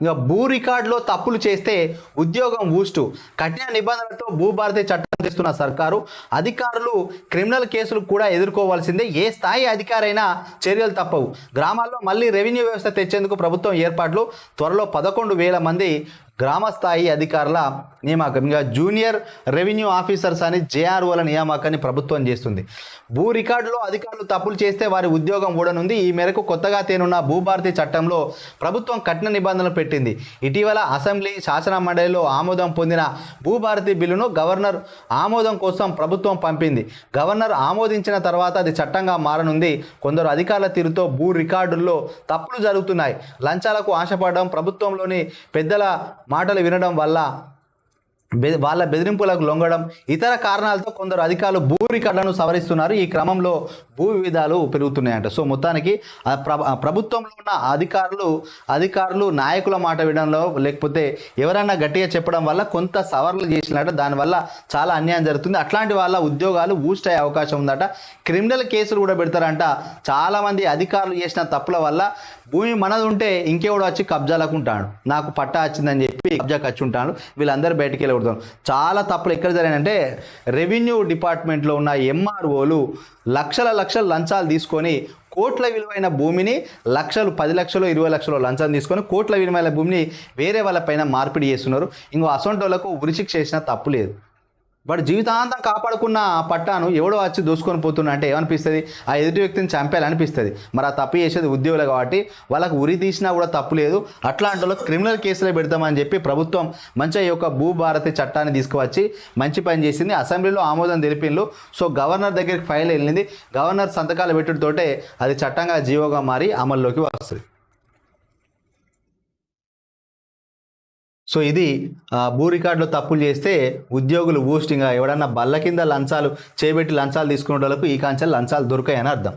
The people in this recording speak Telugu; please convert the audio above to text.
ఇంకా భూ రికార్డులో తప్పులు చేస్తే ఉద్యోగం ఊస్టు. కఠిన నిబంధనలతో భూభారతి చట్టం తెస్తున్న సర్కారు అధికారులు క్రిమినల్ కేసులు కూడా ఎదుర్కోవాల్సిందే. ఏ స్థాయి అధికారైనా చర్యలు తప్పవు. గ్రామాల్లో మళ్ళీ రెవెన్యూ వ్యవస్థ తెచ్చేందుకు ప్రభుత్వం ఏర్పాట్లు. త్వరలో పదకొండు వేల మంది గ్రామ స్థాయి అధికారుల నియామకం ఇంకా జూనియర్ రెవెన్యూ ఆఫీసర్స్ అని జేఆర్ఓల నియామకాన్ని ప్రభుత్వం చేస్తుంది. భూ రికార్డులో అధికారులు తప్పులు చేస్తే వారి ఉద్యోగం ఊడనుంది. ఈ మేరకు కొత్తగా తేనున్న భూభారతి చట్టంలో ప్రభుత్వం కఠిన నిబంధనలు పెట్టింది. ఇటీవల అసెంబ్లీ శాసన మండలిలో ఆమోదం పొందిన భూభారతి బిల్లును గవర్నర్ ఆమోదం కోసం ప్రభుత్వం పంపింది. గవర్నర్ ఆమోదించిన తర్వాత అది చట్టంగా మారనుంది. కొందరు అధికారుల తీరుతో భూ రికార్డుల్లో తప్పులు జరుగుతున్నాయి. లంచాలకు ఆశపడడం ప్రభుత్వంలోని పెద్దల మాటలు వినడం వల్ల వాళ్ళ బెదిరింపులకు లొంగడం ఇతర కారణాలతో కొందరు అధికారులు భూ రికార్డులను సవరిస్తున్నారు. ఈ క్రమంలో భూ వివిధాలు పెరుగుతున్నాయంట. సో మొత్తానికి ప్రభుత్వంలో ఉన్న అధికారులు అధికారులు నాయకుల మాట వినడంలో లేకపోతే ఎవరైనా గట్టిగా చెప్పడం వల్ల కొంత సవరణలు చేసినట్ట దానివల్ల చాలా అన్యాయం జరుగుతుంది. అట్లాంటి వాళ్ళ ఉద్యోగాలు ఊస్ట్ అయ్యే అవకాశం ఉందట. క్రిమినల్ కేసులు కూడా పెడతారంట. చాలామంది అధికారులు చేసిన తప్పుల వల్ల భూమి మనది ఉంటే ఇంకేవాడు వచ్చి కబ్జాలకు ఉంటాడు నాకు పట్టా వచ్చిందని చెప్పి కబ్జాకి వచ్చి ఉంటాడు వీళ్ళందరూ బయటికి వెళ్ళకూడదు చాలా తప్పులు ఎక్కడ జరిగాయంటే రెవెన్యూ డిపార్ట్మెంట్లో ఉన్న ఎంఆర్ఓలు లక్షల లక్షల లంచాలు తీసుకొని కోట్ల విలువైన భూమిని లక్షలు పది లక్షలు ఇరవై లక్షలు లంచం తీసుకొని కోట్ల విలువైన భూమిని వేరే వాళ్ళ పైన మార్పిడి చేస్తున్నారు. ఇంకో అసొంటోళ్ళకు ఉరిశిక్ష చేసిన తప్పు లేదు. వాడు జీవితాంతం కాపాడుకున్న పట్టాను ఎవడో వచ్చి దూసుకొని పోతున్నా అంటే ఏమనిపిస్తుంది? ఆ ఎదుటి వ్యక్తిని చంపేయాలనిపిస్తుంది. మరి ఆ తప్పు చేసేది ఉద్యోగులు కాబట్టి వాళ్ళకు ఉరి తీసినా కూడా తప్పు లేదు. అట్లాంటి వాళ్ళకి క్రిమినల్ కేసులే పెడతామని చెప్పి ప్రభుత్వం మంచిగా ఈ యొక్క భూభారతి చట్టాన్ని తీసుకువచ్చి మంచి పని చేసింది. అసెంబ్లీలో ఆమోదం తెలిపిండ్రు సో గవర్నర్ దగ్గరికి ఫైల్ వెళ్ళింది. గవర్నర్ సంతకాలు పెట్టుడుతోటే అది చట్టంగా జీవోగా మారి అమల్లోకి వస్తుంది. సో ఇది ఆ, భూ రికార్డులో తప్పులు చేస్తే ఉద్యోగులు బూస్టింగ్ ఎవడన్నా బల్ల కింద లంచాలు చేపెట్టి లంచాలు తీసుకునే వాళ్ళకు ఈ కాంచెలు లంచాలు దొరికాయని అర్థం.